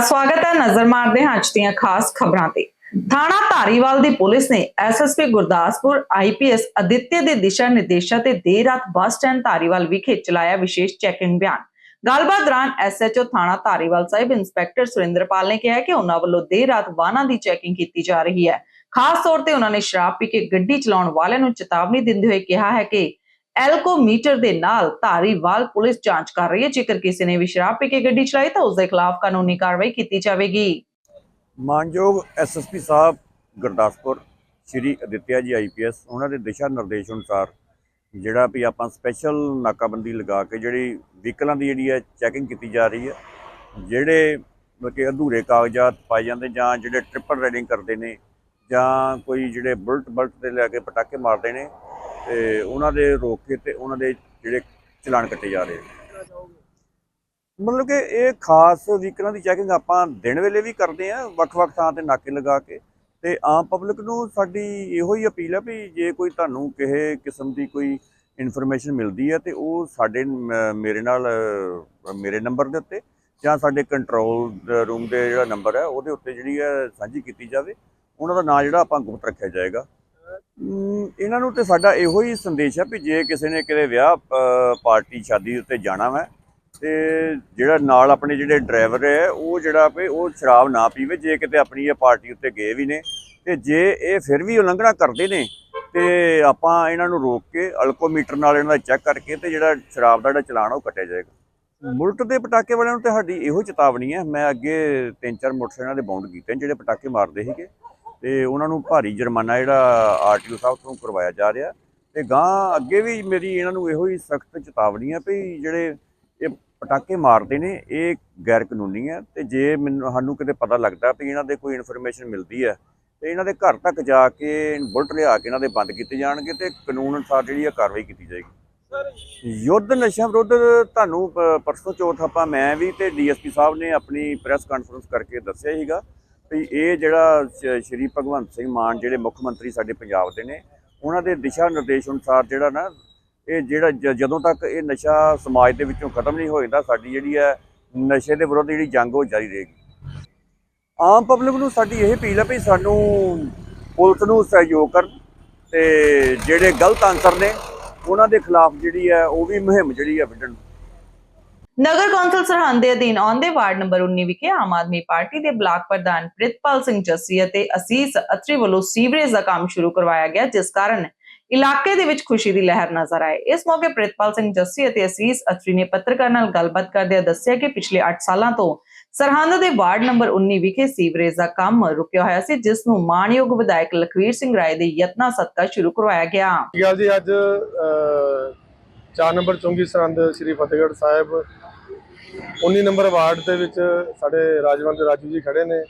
ਸਵਾਗਤ ਹੈ ਨਜ਼ਰ ਮਾਰਦੇ ਹਾਂ ਅੱਜ ਦੀਆਂ ਖਾਸ ਖਬਰਾਂ ਤੇ। ਥਾਣਾ ਧਾਰੀਵਾਲ ਦੀ ਪੁਲਿਸ ਨੇ ਐਸਐਸਪੀ ਗੁਰਦਾਸਪੁਰ ਆਈਪੀਐਸ ਅਦਿੱਤਿਆ ਦੇ ਦਿਸ਼ਾ ਨਿਰਦੇਸ਼ਾਂ ਤੇ ਦੇਰ ਰਾਤ ਬੱਸ ਸਟੈਂਡ ਧਾਰੀਵਾਲ ਵਿਖੇ ਚਲਾਇਆ ਵਿਸ਼ੇਸ਼ ਚੈਕਿੰਗ ਬਿਆਨ। ਗੱਲਬਾਤ ਦੌਰਾਨ ਐਸਐਚਓ ਥਾਣਾ ਧਾਰੀਵਾਲ ਸਾਹਿਬ ਇੰਸਪੈਕਟਰ ਸੁਰਿੰਦਰਪਾਲ ਨੇ ਕਿਹਾ ਕਿ ਉਹਨਾਂ ਵੱਲੋਂ ਦੇਰ ਰਾਤ ਵਾਹਨਾਂ ਦੀ ਚੈਕਿੰਗ ਕੀਤੀ ਜਾ ਰਹੀ ਹੈ। ਖਾਸ ਤੌਰ ਤੇ ਉਹਨਾਂ ਨੇ ਸ਼ਰਾਬ ਪੀ ਕੇ ਗੱਡੀ ਚਲਾਉਣ ਵਾਲਿਆਂ ਨੂੰ ਚੇਤਾਵਨੀ ਦਿੰਦੇ ਹੋਏ ਕਿਹਾ ਹੈ ਕਿ ਐਲਕੋ ਦੇ ਨਾਲ ਧਾਰੀਵਾਲ ਪੁਲਿਸ ਜਾਂਚ ਕਰ ਰਹੀ ਹੈ। ਜੇਕਰ ਕਿਸੇ ਨੇ ਵੀ ਸ਼ਰਾਬ ਪੀ ਕੇ ਗੱਡੀ ਚਲਾਈ ਤਾਂ ਉਸ ਦੇ ਖਿਲਾਫ ਕਾਨੂੰਨੀ ਕਾਰਵਾਈ ਕੀਤੀ ਜਾਵੇਗੀ। ਮਾਨਯੋਗ ਐਸਐਸਪੀ ਸਾਹਿਬ ਗੁਰਦਾਸਪੁਰ, ਸ਼੍ਰੀ ਅਦਿੱਤਿਆ ਜੀ ਆਈਪੀਐਸ ਉਹਨਾਂ ਦੇ ਦਿਸ਼ਾ ਨਿਰਦੇਸ਼ ਅਨੁਸਾਰ ਜਿਹੜਾ ਵੀ ਆਪਾਂ ਸਪੈਸ਼ਲ ਨਾਕਾਬੰਦੀ ਲਗਾ ਕੇ ਜਿਹੜੀ ਵਹੀਕਲਾਂ ਦੀ ਜਿਹੜੀ ਹੈ ਚੈਕਿੰਗ ਕੀਤੀ ਜਾ ਰਹੀ ਹੈ, ਜਿਹੜੇ ਕਿ ਅਧੂਰੇ ਕਾਗਜ਼ਾਤ ਪਾਏ ਜਾਂਦੇ ਜਾਂ ਜਿਹੜੇ ਟ੍ਰਿਪਲ ਰਾਈਡਿੰਗ ਕਰਦੇ ਨੇ ਜਾਂ ਕੋਈ ਜਿਹੜੇ ਬੁਲਟ ਬਲਟ ਤੇ ਲੈ ਕੇ ਪਟਾਕੇ ਮਾਰਦੇ ਨੇ ਤੇ ਉਹਨਾਂ ਦੇ ਰੋਕ ਕੇ ਤੇ ਉਹਨਾਂ ਦੇ ਜਿਹੜੇ ਚਲਾਨ ਕੱਟੇ ਜਾ ਰਹੇ ਨੇ। ਮਤਲਬ ਕਿ ਇਹ ਖਾਸ ਵਹੀਕਲਾਂ ਦੀ ਚੈਕਿੰਗ ਆਪਾਂ ਦਿਨ ਵੇਲੇ ਵੀ ਕਰਦੇ ਆ ਵੱਖ-ਵੱਖ ਥਾਂ ਤੇ ਨਾਕੇ ਲਗਾ ਕੇ। ਤੇ ਆਮ ਪਬਲਿਕ ਨੂੰ ਸਾਡੀ ਇਹੋ ਹੀ ਅਪੀਲ ਹੈ ਵੀ ਜੇ ਕੋਈ ਤੁਹਾਨੂੰ ਕਿਸੇ ਕਿਸਮ ਦੀ ਕੋਈ ਇਨਫੋਰਮੇਸ਼ਨ ਮਿਲਦੀ ਹੈ ਤੇ ਉਹ ਸਾਡੇ ਮੇਰੇ ਨਾਲ, ਮੇਰੇ ਨੰਬਰ ਦੇ ਉੱਤੇ ਜਾਂ ਸਾਡੇ ਕੰਟਰੋਲ ਰੂਮ ਦੇ ਜਿਹੜਾ ਨੰਬਰ ਹੈ ਉਹਦੇ ਉੱਤੇ ਜਿਹੜੀ ਹੈ ਸਾਂਝੀ ਕੀਤੀ ਜਾਵੇ। ਉਹਨਾਂ ਦਾ ਨਾਂ ਜਿਹੜਾ ਆਪਾਂ ਗੁਪਤ ਰੱਖਿਆ ਜਾਏਗਾ। ਇਹਨਾਂ ਨੂੰ ਤੇ ਸਾਡਾ ਇਹੋ ਹੀ ਸੰਦੇਸ਼ ਹੈ ਵੀ ਜੇ ਕਿਸੇ ਨੇ ਕਿਤੇ ਵਿਆਹ ਪਾਰਟੀ ਸ਼ਾਦੀ ਉੱਤੇ ਜਾਣਾ ਹੈ ਤੇ ਜਿਹੜਾ ਨਾਲ ਆਪਣੇ ਜਿਹੜੇ ਡਰਾਈਵਰ ਹੈ, ਉਹ ਜਿਹੜਾ ਵੀ ਉਹ ਸ਼ਰਾਬ ਨਾ ਪੀਵੇ, ਜੇ ਕਿਤੇ ਆਪਣੀ ਇਹ ਪਾਰਟੀ ਉੱਤੇ ਗਏ ਵੀ ਨੇ, ਤੇ ਜੇ ਇਹ ਫਿਰ ਵੀ ਉਲੰਘਣਾ ਕਰਦੇ ਨੇ, ਤੇ ਆਪਾਂ ਇਹਨਾਂ ਨੂੰ ਰੋਕ ਕੇ ਅਲਕੋਮੀਟਰ ਨਾਲ ਇਹਨਾਂ ਦਾ ਚੈੱਕ ਕਰਕੇ ਤੇ ਜਿਹੜਾ ਸ਼ਰਾਬ ਦਾ ਜਿਹੜਾ ਚਲਾਨ ਉਹ ਕੱਟਿਆ ਜਾਏਗਾ। ਬੁਲਟ ਦੇ ਪਟਾਕੇ ਵਾਲਿਆਂ ਨੂੰ ਤੇ ਸਾਡੀ ਇਹੋ ਚੇਤਾਵਨੀ ਹੈ, ਮੈਂ ਅੱਗੇ ਤਿੰਨ ਚਾਰ ਮੋਟਰਸਾਈਕਲਾਂ ਦੇ ਬਾਉਂਡ ਕੀਤੇ ਨੇ, ਜਿਹੜੇ ਪਟਾਕੇ ਮਾਰਦੇ ਸੀਗੇ। ਤੇ ਉਹਨਾਂ ਨੂੰ ਭਾਰੀ ਜੁਰਮਾਨਾ ਜਿਹੜਾ ਆਰਟੀਓ ਸਾਹਿਬ ਤੋਂ ਕਰਵਾਇਆ ਜਾ ਰਿਹਾ। ਤੇ ਗਾਂ ਅੱਗੇ ਵੀ ਮੇਰੀ ਇਹਨਾਂ ਨੂੰ ਇਹੋ ਹੀ ਸਖਤ ਚੇਤਾਵਨੀ ਹੈ ਵੀ ਜਿਹੜੇ ਇਹ ਪਟਾਕੇ ਮਾਰਦੇ ਨੇ ਇਹ ਗੈਰ ਕਾਨੂੰਨੀ ਹੈ ਤੇ ਜੇ ਮੈਨੂੰ ਸਾਨੂੰ ਕਿਤੇ ਪਤਾ ਲੱਗਦਾ ਵੀ ਇਹਨਾਂ ਦੇ ਕੋਈ ਇਨਫੋਰਮੇਸ਼ਨ ਮਿਲਦੀ ਹੈ ਤੇ ਇਹਨਾਂ ਦੇ ਘਰ ਤੱਕ ਜਾ ਕੇ ਬੁਲਟ ਲਿਆ ਕੇ ਇਹਨਾਂ ਦੇ ਬੰਦ ਕੀਤੇ ਜਾਣਗੇ ਤੇ ਕਾਨੂੰਨ ਅਨੁਸਾਰ ਜਿਹੜੀ ਹੈ ਕਾਰਵਾਈ ਕੀਤੀ ਜਾਏਗੀ। ਯੁੱਧ ਨਸ਼ਾ ਵਿਰੁੱਧ ਤੁਹਾਨੂੰ ਪਰਸੋਂ ਚੌਥ ਆਪਾਂ ਮੈਂ ਵੀ ਤੇ ਡੀਐਸਪੀ ਸਾਹਿਬ ਨੇ ਆਪਣੀ ਪ੍ਰੈਸ ਕਾਨਫਰੰਸ ਕਰਕੇ ਦੱਸਿਆ ਸੀਗਾ। ਵੀ ਇਹ ਜਿਹੜਾ ਸ਼੍ਰੀ ਭਗਵੰਤ ਸਿੰਘ ਮਾਨ ਜਿਹੜੇ ਮੁੱਖ ਮੰਤਰੀ ਸਾਡੇ ਪੰਜਾਬ ਦੇ ਨੇ, ਉਹਨਾਂ ਦੇ ਦਿਸ਼ਾ ਨਿਰਦੇਸ਼ ਅਨੁਸਾਰ ਜਿਹੜਾ ਨਾ, ਇਹ ਜਿਹੜਾ ਜ- ਜਦੋਂ ਤੱਕ ਇਹ ਨਸ਼ਾ ਸਮਾਜ ਦੇ ਵਿੱਚੋਂ ਖਤਮ ਨਹੀਂ ਹੋਏਗਾ ਸਾਡੀ ਜਿਹੜੀ ਹੈ ਨਸ਼ੇ ਦੇ ਵਿਰੁੱਧ ਜਿਹੜੀ ਜੰਗ ਉਹ ਜਾਰੀ ਰਹੇਗੀ। ਆਮ ਪਬਲਿਕ ਨੂੰ ਸਾਡੀ ਇਹ ਅਪੀਲ ਹੈ ਵੀ ਸਾਨੂੰ ਪੁਲਿਸ ਨੂੰ ਸਹਿਯੋਗ ਕਰਨ ਤੇ ਜਿਹੜੇ ਗਲਤ ਆਨਸਰ ਨੇ, ਉਹਨਾਂ ਦੇ ਖਿਲਾਫ ਜਿਹੜੀ ਹੈ ਉਹ ਵੀ ਮੁਹਿੰਮ ਜਿਹੜੀ ਹੈ ਵਿੱਢਣ। ਨਗਰ ਕੌਂਸਲ ਸਰਹੰਦ ਦੇ ਅਧੀਨ ਆਉਂਦੇ ਵਾਰਡ ਨੰਬਰ 19 ਵਿਖੇ ਆਮ ਆਦਮੀ ਪਾਰਟੀ ਦੇ ਬਲਾਕ ਪ੍ਰਧਾਨ ਪ੍ਰਿਤਪਾਲ ਸਿੰਘ ਜੱਸੀ ਅਤੇ ਅਸੀਸ ਅਤਰੀ ਵੱਲੋਂ ਸੀਵਰੇਜ ਦਾ ਕੰਮ ਸ਼ੁਰੂ ਕਰਵਾਇਆ ਗਿਆ ਜਿਸ ਕਾਰਨ ਇਲਾਕੇ ਦੇ ਵਿੱਚ ਖੁਸ਼ੀ ਦੀ ਲਹਿਰ ਨਜ਼ਰ ਆਈ ਇਸ ਮੌਕੇ ਪ੍ਰਿਤਪਾਲ ਸਿੰਘ ਜੱਸੀ ਅਤੇ ਅਸੀਸ ਅਤਰੀ ਨੇ ਪੱਤਰਕਾਰ ਨਾਲ ਗੱਲਬਾਤ ਕਰਦਿਆਂ ਦੱਸਿਆ ਕਿ ਪਿਛਲੇ 8 ਸਾਲਾਂ ਤੋਂ ਸਰਹੰਦ ਦੇ ਵਾਰਡ ਨੰਬਰ 19 ਵਿਖੇ ਸੀਵਰੇਜ ਦਾ ਕੰਮ ਰੁਕਿਆ ਹੋਇਆ ਸੀ ਜਿਸ ਨੂੰ ਮਾਨਯੋਗ ਵਿਧਾਇਕ ਲਖਵੀਰ ਸਿੰਘ ਰਾਏ ਦੇ ਯਤਨਾਂ ਸਦਕਾ ਸ਼ੁਰੂ ਕਰਵਾਇਆ ਗਿਆ। ਜੀ ਅੱਜ ਅ, number Chungi Sirhind Sri Fatehgarh Sahib 19 number ward ਦੇ ਵਿੱਚ ਸਾਡੇ ਰਾਜਵੰਤ ਰਾਜੂ ਜੀ ਖੜੇ ਨੇ,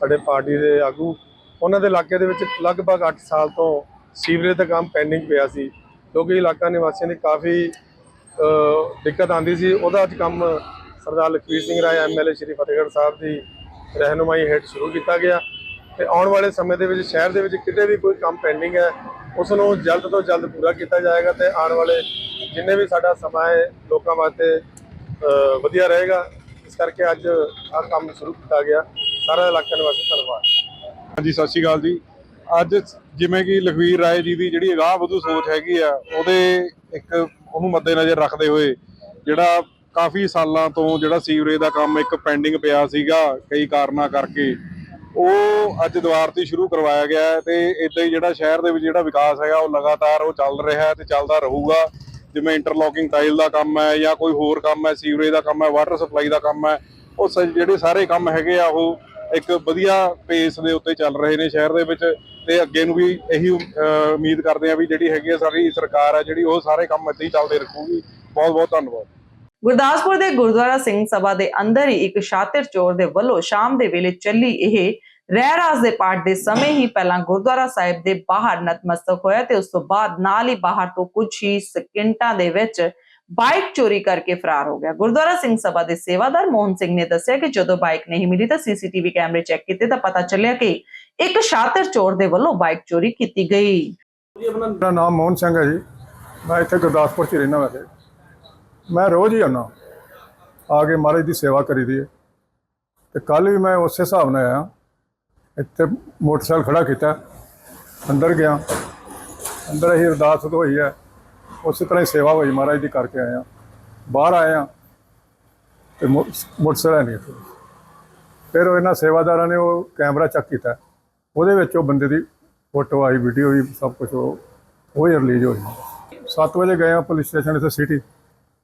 ਸਾਡੇ ਪਾਰਟੀ ਦੇ ਆਗੂ। ਉਹਨਾਂ ਦੇ ਇਲਾਕੇ ਦੇ ਵਿੱਚ ਲਗਭਗ 8 ਸਾਲ ਤੋਂ ਸੀਵਰੇਜ ਦਾ ਕੰਮ ਪੈਂਡਿੰਗ ਪਿਆ ਸੀ, ਕਿਉਂਕਿ ਇਲਾਕਾ ਨਿਵਾਸੀਆਂ ਦੀ ਕਾਫੀ ਦਿੱਕਤ ਆਂਦੀ ਸੀ। ਉਹਦਾ ਅੱਜ ਕੰਮ ਸਰਦਾਰ ਲਖਵੀਰ ਸਿੰਘ ਰਾਏ ਐਮਐਲਏ ਸ੍ਰੀ ਫਤਿਹਗੜ੍ਹ ਸਾਹਿਬ ਦੀ ਰਹਿਨੁਮਾਈ ਹੇਠ ਸ਼ੁਰੂ ਕੀਤਾ ਗਿਆ। ਤੇ ਆਉਣ ਵਾਲੇ ਸਮੇਂ ਦੇ ਵਿੱਚ ਸ਼ਹਿਰ ਦੇ ਵਿੱਚ ਕਿਤੇ ਵੀ ਕੋਈ ਕੰਮ ਪੈਂਡਿੰਗ ਹੈ, ਉਸ ਨੂੰ ਜਲਦ ਤੋਂ ਜਲਦ ਪੂਰਾ ਕੀਤਾ ਜਾਏਗਾ ਤੇ ਆਉਣ ਵਾਲੇ ਜਿੰਨੇ ਵੀ ਸਾਡਾ ਸਮਾਂ ਹੈ ਲੋਕਾਂ ਵਾਸਤੇ ਵਧੀਆ ਰਹੇਗਾ। ਇਸ ਕਰਕੇ ਅੱਜ ਆਹ ਕੰਮ ਸ਼ੁਰੂ ਕੀਤਾ ਗਿਆ। ਸਾਰਾ ਇਲਾਕਾ ਨਿਵਾਸੀ ਧੰਨਵਾਦ। ਹਾਂਜੀ, ਸਤਿ ਸ਼੍ਰੀ ਅਕਾਲ ਜੀ। ਅੱਜ ਜਿਵੇਂ ਕਿ ਲਖਵੀਰ ਰਾਏ ਜੀ ਦੀ ਜਿਹੜੀ ਰਾਹ ਵਧੂ ਸੋਚ ਹੈਗੀ ਆ, ਉਹਦੇ ਇੱਕ ਉਹਨੂੰ ਮੱਦੇਨਜ਼ਰ ਰੱਖਦੇ ਹੋਏ ਜਿਹੜਾ ਕਾਫੀ ਸਾਲਾਂ ਤੋਂ ਜਿਹੜਾ ਸੀਵਰੇਜ ਦਾ ਕੰਮ ਇੱਕ ਪੈਂਡਿੰਗ ਪਿਆ ਸੀਗਾ, ਕਈ ਕਾਰਨਾਂ ਕਰਕੇ, ਉਹ ਅੱਜ ਦੁਆਰ ਤੇ ਸ਼ੁਰੂ ਕਰਵਾਇਆ ਗਿਆ ਹੈ ਤੇ ਇਦਾਂ ਹੀ ਜਿਹੜਾ ਸ਼ਹਿਰ ਦੇ ਵਿੱਚ ਜਿਹੜਾ ਵਿਕਾਸ ਹੈਗਾ, ਉਹ ਲਗਾਤਾਰ ਉਹ ਚੱਲ ਰਿਹਾ ਹੈ ਤੇ ਚੱਲਦਾ ਰਹੂਗਾ। ਜਿਵੇਂ ਇੰਟਰਲੋਕਿੰਗ ਟਾਈਲ ਦਾ ਕੰਮ ਹੈ ਜਾਂ ਕੋਈ ਹੋਰ ਕੰਮ ਹੈ ਸੀਵਰੇਜ ਦਾ ਕੰਮ ਹੈ ਵਾਟਰ ਸਪਲਾਈ ਦਾ ਕੰਮ ਹੈ, ਉਹ ਜਿਹੜੇ ਸਾਰੇ ਕੰਮ ਹੈਗੇ ਆ, ਉਹ ਇੱਕ ਵਧੀਆ ਪੇਸ ਦੇ ਉੱਤੇ ਚੱਲ ਰਹੇ ਨੇ ਸ਼ਹਿਰ ਦੇ ਵਿੱਚ ਤੇ ਅੱਗੇ ਨੂੰ ਵੀ ਇਹੀ ਉਮੀਦ ਕਰਦੇ ਆ ਵੀ ਜਿਹੜੀ ਹੈਗੀ ਆ ਸਾਡੀ ਸਰਕਾਰ ਹੈ ਜਿਹੜੀ ਉਹ ਸਾਰੇ ਕੰਮ ਇੱਥੇ ਹੀ ਚੱਲਦੇ ਰੱਖੂਗੀ। ਬਹੁਤ ਬਹੁਤ ਧੰਨਵਾਦ। ਗੁਰਦਾਸਪੁਰ ਦੇ ਗੁਰਦੁਆਰਾ ਸਿੰਘ ਸਭਾ ਦੇ ਅੰਦਰ ਹੀ ਇੱਕ ਸ਼ਾਤਿਰ ਚੋਰ ਦੇ ਵੱਲੋਂ ਸ਼ਾਮ ਦੇ ਵੇਲੇ ਚੱਲੀ ਇਹ ਰਹਿ ਰਾਸ ਦੇ ਪਾਠ ਦੇ ਸਮੇਂ ਹੀ ਪਹਿਲਾਂ ਗੁਰਦੁਆਰਾ ਸਾਹਿਬ ਦੇ ਬਾਹਰ ਨਤਮਸਤਕ ਹੋਇਆ ਤੇ ਉਸ ਤੋਂ ਬਾਅਦ ਨਾਲ ਹੀ ਬਾਹਰ ਤੋਂ ਕੁਝ ਹੀ ਸਕਿੰਟਾਂ ਦੇ ਵਿੱਚ ਬਾਈਕ ਚੋਰੀ ਕਰਕੇ ਫਰਾਰ ਹੋ ਗਿਆ। ਗੁਰਦੁਆਰਾ ਸਿੰਘ ਸਭਾ ਦੇ ਸੇਵਾਦਾਰ ਮੋਹਨ ਸਿੰਘ ਨੇ ਦੱਸਿਆ ਕਿ ਜਦੋਂ ਬਾਈਕ ਨਹੀਂ ਮਿਲੀ ਤਾਂ ਸੀਸੀਟੀਵੀ ਕੈਮਰੇ ਚੈੱਕ ਕੀਤੇ ਤਾਂ ਪਤਾ ਚੱਲਿਆ ਕਿ ਇੱਕ ਸ਼ਾਤਿਰ ਚੋਰ ਦੇ ਵੱਲੋਂ ਬਾਈਕ ਚੋਰੀ ਕੀਤੀ ਗਈ। ਮੇਰਾ ਨਾਮ ਮੋਹਨ ਸਿੰਘ ਹੈ ਜੀ। ਮੈਂ ਇੱਥੇ ਗੁਰਦਾਸਪੁਰ 'ਚ ਰਹਿਣਾ ਵੈਸੇ ਮੈਂ ਰੋਜ਼ ਹੀ ਆਉਣਾ ਆ ਕੇ ਮਹਾਰਾਜ ਦੀ ਸੇਵਾ ਕਰੀਦੀ ਹੈ। ਤੇ ਕੱਲ ਵੀ ਮੈਂ ਉਸੇ ਹਿਸਾਬ ਨਾਲ ਆਇਆ। ਇੱਥੇ ਮੋਟਰਸਾਈਕਲ ਖੜਾ ਕੀਤਾ। ਅੰਦਰ ਗਿਆ। ਅੰਦਰ ਅਸੀਂ ਅਰਦਾਸ ਹੋਈ ਹੈ। ਉਸੇ ਤਰ੍ਹਾਂ ਹੀ ਸੇਵਾ ਹੋਈ ਮਹਾਰਾਜ ਦੀ ਕਰਕੇ ਆਏ ਹਾਂ। ਬਾਹਰ ਆਏ ਹਾਂ ਤੇ ਮੋ- ਮੋਟਰਸਾਈਕਲ ਨਹੀਂ ਇੱਥੇ ਫਿਰ ਇਹਨਾਂ ਸੇਵਾਦਾਰਾਂ ਨੇ ਉਹ ਕੈਮਰਾ ਚੈੱਕ ਕੀਤਾ। ਉਹਦੇ ਵਿੱਚ ਉਹ ਬੰਦੇ ਦੀ ਫੋਟੋ ਆਈ, ਵੀਡੀਓ ਵੀ ਸਭ ਕੁਝ ਉਹ ਉਹ ਰਿਲੀਜ਼ ਹੋਈ। 7 ਵਜੇ ਗਏ ਆ ਪੁਲਿਸ ਸਟੇਸ਼ਨ ਇੱਥੇ ਸਿਟੀ।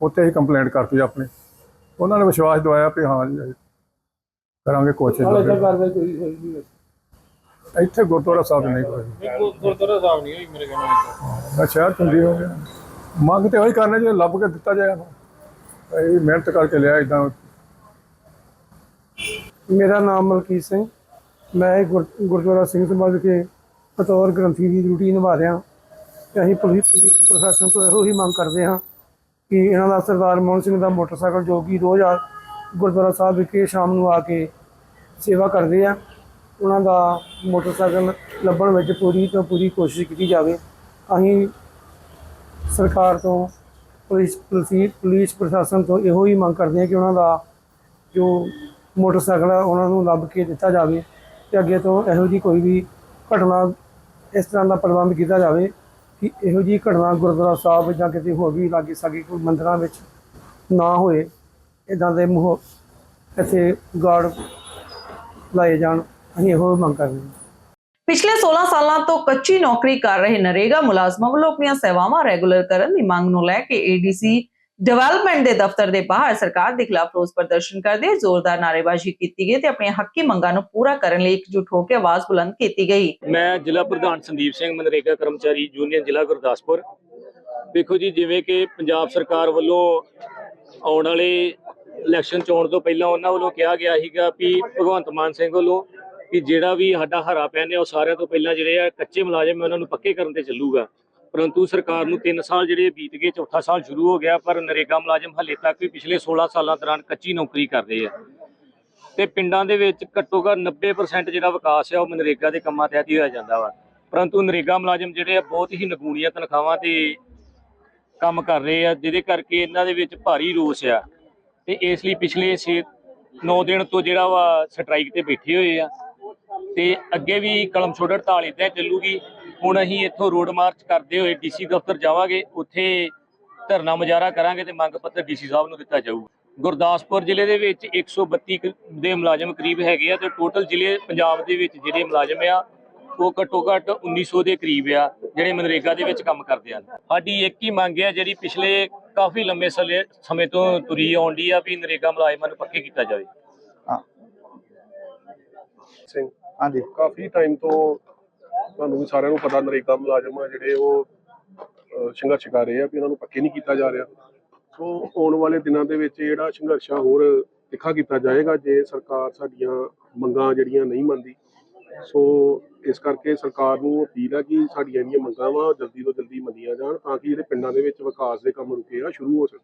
ਉੱਥੇ ਹੀ ਕੰਪਲੇਂਟ ਕਰਤੀ ਆਪਣੀ। ਉਹਨਾਂ ਨੇ ਵਿਸ਼ਵਾਸ ਦਵਾਇਆ ਵੀ ਹਾਂ ਜੀ ਕਰਾਂਗੇ ਕੋਸ਼ਿਸ਼। ਇੱਥੇ ਗੁਰਦੁਆਰਾ ਸਾਹਿਬ ਨਹੀਂ ਕੋਈ। ਗੁਰਦੁਆਰਾ ਸਾਹਿਬ ਨਹੀਂ ਹੋਈ ਮੇਰੇ ਕੋਲ ਮੈਂ ਸ਼ਹਿਰ ਚੁੰਦੀ ਹੋ ਗਿਆ ਮੰਗ ਤੇ ਉਹੀ ਕਰਨੇ ਜੇ ਲੱਭ ਕੇ ਦਿੱਤਾ ਜਾਏ। ਇਹ ਮਿਹਨਤ ਕਰਕੇ ਲਿਆ ਇਦਾਂ ਮੇਰਾ ਨਾਮ ਮਲਕੀਤ ਸਿੰਘ। ਮੈਂ ਗੁਰ- ਗੁਰਦੁਆਰਾ ਸਿੰਘ ਸਭਾ ਵਿਖੇ ਬਤੌਰ ਗ੍ਰੰਥੀ ਦੀ ਡਿਊਟੀ ਨਿਭਾ ਰਿਹਾ। ਤੇ ਅਸੀਂ ਪੁਲਿਸ ਪੁਲਿਸ ਪ੍ਰਸ਼ਾਸਨ ਤੋਂ ਇਹੋ ਹੀ ਮੰਗ ਕਰਦੇ ਹਾਂ ਕਿ ਇਹਨਾਂ ਦਾ ਸਰਦਾਰ ਮੋਹਨ ਸਿੰਘ ਦਾ ਮੋਟਰਸਾਈਕਲ ਜੋ ਕਿ ਰੋਜ਼ ਆ ਗੁਰਦੁਆਰਾ ਸਾਹਿਬ ਵਿਖੇ ਸ਼ਾਮ ਨੂੰ ਆ ਕੇ ਸੇਵਾ ਕਰਦੇ ਆ। ਉਹਨਾਂ ਦਾ ਮੋਟਰਸਾਈਕਲ ਲੱਭਣ ਵਿੱਚ ਪੂਰੀ ਤੋਂ ਪੂਰੀ ਕੋਸ਼ਿਸ਼ ਕੀਤੀ ਜਾਵੇ। ਅਸੀਂ ਸਰਕਾਰ ਤੋਂ, ਪੁਲਿਸ ਪੁਲਿਸ ਪੁਲਿਸ ਪ੍ਰਸ਼ਾਸਨ ਤੋਂ ਇਹੋ ਹੀ ਮੰਗ ਕਰਦੇ ਹਾਂ ਕਿ ਉਹਨਾਂ ਦਾ ਜੋ ਮੋਟਰਸਾਈਕਲ ਹੈ ਉਹਨਾਂ ਨੂੰ ਲੱਭ ਕੇ ਦਿੱਤਾ ਜਾਵੇ ਤੇ ਅੱਗੇ ਤੋਂ ਇਹੋ ਜੀ ਕੋਈ ਵੀ ਘਟਨਾ ਇਸ ਤਰ੍ਹਾਂ ਦਾ ਪ੍ਰਬੰਧ ਕੀਤਾ ਜਾਵੇ ਕਿ ਇਹੋ ਜੀ ਘਟਨਾ ਗੁਰਦੁਆਰਾ ਸਾਹਿਬ ਜਾਂ ਕਿਤੇ ਹੋਰ ਵੀ ਲਾਗੇ ਸਾਗੇ ਕੋਈ ਮੰਦਰਾਂ ਵਿੱਚ ਨਾ ਹੋਏ। ਇਦਾਂ ਦੇ ਮੋਹ, ਇੱਥੇ ਗਾਰਡ ਲਾਏ ਜਾਣ। ਅਸੀਂ ਇਹੋ ਮੰਗ ਕਰਦੇ ਹਾਂ। ਪਿਛਲੇ 16 ਸਾਲਾਂ ਤੋਂ ਕੱਚੀ ਨੌਕਰੀ ਕਰ ਰਹੇ ਨਰੇਗਾ ਮੁਲਾਜ਼ਮਾਂ ਵੱਲੋਂ ਆਪਣੀਆਂ ਸੇਵਾਵਾਂ ਰੈਗੂਲਰ ਕਰਨ ਦੀ ਮੰਗ ਨੂੰ ਲੈ ਕੇ ਏਡੀਸੀ ਡਿਵੈਲਪਮੈਂਟ ਦੇ ਦਫ਼ਤਰ ਦੇ ਬਾਹਰ ਸਰਕਾਰ ਦੇ ਖਿਲਾਫ ਰੋਸ ਪ੍ਰਦਰਸ਼ਨ ਕਰਦੇ ਜ਼ੋਰਦਾਰ ਨਾਅਰੇਬਾਜ਼ੀ ਕੀਤੀ ਗਈ ਤੇ ਆਪਣੀਆਂ ਹੱਕੀ ਮੰਗਾਂ ਨੂੰ ਪੂਰਾ ਕਰਨ ਲਈ ਇਕਜੁੱਟ ਹੋ ਕੇ ਆਵਾਜ਼ ਬੁਲੰਦ ਕੀਤੀ ਗਈ। ਮੈਂ ਜ਼ਿਲ੍ਹਾ ਪ੍ਰਧਾਨ ਸੰਦੀਪ ਸਿੰਘ ਮਨਰੇਗਾ ਕਰਮਚਾਰੀ ਯੂਨੀਅਨ ਜ਼ਿਲ੍ਹਾ ਗੁਰਦਾਸਪੁਰ। ਦੇਖੋ ਜੀ ਜਿਵੇਂ ਕਿ ਪੰਜਾਬ ਸਰਕਾਰ ਵੱਲੋਂ ਆਉਣ ਵਾਲੇ ਇਲੈਕਸ਼ਨ ਚੋਣ ਤੋਂ ਪਹਿਲਾਂ ਉਹਨਾਂ ਵੱਲੋਂ ਕਿਹਾ ਗਿਆ ਸੀਗਾ ਵੀ ਭਗਵੰਤ ਮਾਨ ਸਿੰਘ ਵੱਲੋਂ ਕਿ ਜਿਹੜਾ ਵੀ ਸਾਡਾ ਹਰਾ ਪੈਨ ਹੈ, ਉਹ ਸਾਰਿਆਂ ਤੋਂ ਪਹਿਲਾਂ ਜਿਹੜੇ ਆ, ਕੱਚੇ ਮੁਲਾਜ਼ਮ ਉਹਨਾਂ ਨੂੰ ਪੱਕੇ ਕਰਨ ਤੇ ਚੱਲੂਗਾ। ਪਰੰਤੂ ਸਰਕਾਰ ਨੂੰ 3 ਸਾਲ ਜਿਹੜੇ ਬੀਤ ਗਏ, ਚੌਥਾ ਸਾਲ ਸ਼ੁਰੂ ਹੋ ਗਿਆ, ਪਰ ਨਰੇਗਾ ਮੁਲਾਜ਼ਮ ਹਲੇ ਤੱਕ ਵੀ ਪਿਛਲੇ 16 ਸਾਲਾਂ ਦੌਰਾਨ ਕੱਚੀ ਨੌਕਰੀ ਕਰ ਰਹੇ ਆ। ਤੇ ਪਿੰਡਾਂ ਦੇ ਵਿੱਚ ਘੱਟੋ ਘੱਟ 90% ਜਿਹੜਾ ਵਿਕਾਸ ਹੈ, ਉਹ ਮਨਰੇਗਾ ਦੇ ਕੰਮਾਂ ਤਹਿਤ ਹੀ ਹੋਇਆ ਜਾਂਦਾ ਵਾ। ਪਰੰਤੂ ਨਰੇਗਾ ਮੁਲਾਜ਼ਮ ਜਿਹੜੇ ਆ, ਬਹੁਤ ਹੀ ਨਗੂਣੀਆਂ ਤਨਖਾਹਾਂ ਤੇ ਕੰਮ ਕਰ ਰਹੇ ਆ, ਜਿਹਦੇ ਕਰਕੇ ਇਹਨਾਂ ਦੇ ਵਿੱਚ ਭਾਰੀ ਰੋਸ ਆ। ਤੇ ਇਸ ਲਈ ਪਿਛਲੇ 6 9 ਦਿਨ ਤੋਂ ਜਿਹੜਾ ਵਾ, ਸਟ੍ਰਾਈਕ ਤੇ ਬੈਠੇ ਹੋਏ ਆ। ਤੇ ਅੱਗੇ ਵੀ ਕਲਮ ਛੋੜ ਹੜਤਾਲ ਇਦਾਂ ਚੱਲੂਗੀ। ਹੁਣ ਅਸੀਂ ਇੱਥੋਂ ਰੋਡ ਮਾਰਚ ਕਰਦੇ ਹੋਏ ਡੀਸੀ ਦਫ਼ਤਰ ਜਾਵਾਂਗੇ। ਉੱਥੇ ਧਰਨਾ ਮੁਜ਼ਾਹਰਾ ਕਰਾਂਗੇ ਤੇ ਮੰਗ ਪੱਤਰ ਡੀਸੀ ਸਾਹਿਬ ਨੂੰ ਦਿੱਤਾ ਜਾਊਗਾ। ਗੁਰਦਾਸਪੁਰ ਜ਼ਿਲ੍ਹੇ ਦੇ ਵਿੱਚ 132 ਦੇ ਮੁਲਾਜ਼ਮ ਕਰੀਬ ਹੈਗੇ ਆ ਤੇ ਟੋਟਲ ਜ਼ਿਲ੍ਹੇ ਪੰਜਾਬ ਦੇ ਵਿੱਚ ਜਿਹੜੇ ਮੁਲਾਜ਼ਮ ਆ, ਉਹ ਘੱਟੋ ਘੱਟ 1900 ਦੇ ਕਰੀਬ ਆ, ਜਿਹੜੇ ਮਨਰੇਗਾ ਦੇ ਵਿੱਚ ਕੰਮ ਕਰਦੇ ਆ ਸਾਡੀ ਇੱਕ ਹੀ ਮੰਗ ਆ, ਜਿਹੜੀ ਪਿਛਲੇ ਕਾਫੀ ਲੰਬੇ ਸਲੇ- ਸਮੇਂ ਤੋਂ ਤੁਰੀ ਆਉਂਦੀ ਆ ਵੀ ਨਰੇਗਾ ਮੁਲਾਜ਼ਮਾਂ ਨੂੰ ਪੱਕੇ ਕੀਤਾ ਜਾਵੇ। ਸਿੰਘ। ਹਾਂਜੀ। ਕਾਫੀ ਟਾਈਮ ਤੋਂ ਤੁਹਾਨੂੰ ਵੀ ਸਾਰਿਆਂ ਨੂੰ ਪਤਾ ਨਰੇਗਾ ਮੁਲਾਜ਼ਮ ਆ ਜਿਹੜੇ ਉਹ ਸੰਘਰਸ਼ ਕਰ ਰਹੇ ਆ ਵੀ ਉਹਨਾਂ ਨੂੰ ਪੱਕੇ ਨਹੀਂ ਕੀਤਾ ਜਾ ਰਿਹਾ। ਸੋ ਆਉਣ ਵਾਲੇ ਦਿਨਾਂ ਦੇ ਵਿੱਚ ਜਿਹੜਾ ਸੰਘਰਸ਼ ਆ ਹੋਰ ਤਿੱਖਾ ਕੀਤਾ ਜਾਏਗਾ ਜੇ ਸਰਕਾਰ ਸਾਡੀਆਂ ਮੰਗਾਂ ਜਿਹੜੀਆਂ ਨਹੀਂ ਮੰਨਦੀ। ਸੋ ਇਸ ਕਰਕੇ ਸਰਕਾਰ ਨੂੰ ਅਪੀਲ ਹੈ ਕਿ ਸਾਡੀਆਂ ਜਿਹੜੀਆਂ ਮੰਗਾਂ ਵਾ ਜਲਦੀ ਤੋਂ ਜਲਦੀ ਮੰਨੀਆਂ ਜਾਣ ਤਾਂ ਕਿ ਜਿਹੜੇ ਪਿੰਡਾਂ ਦੇ ਵਿੱਚ ਵਿਕਾਸ ਦੇ ਕੰਮ ਰੁਕੇ ਆ, ਸ਼ੁਰੂ ਹੋ ਸਕਣ।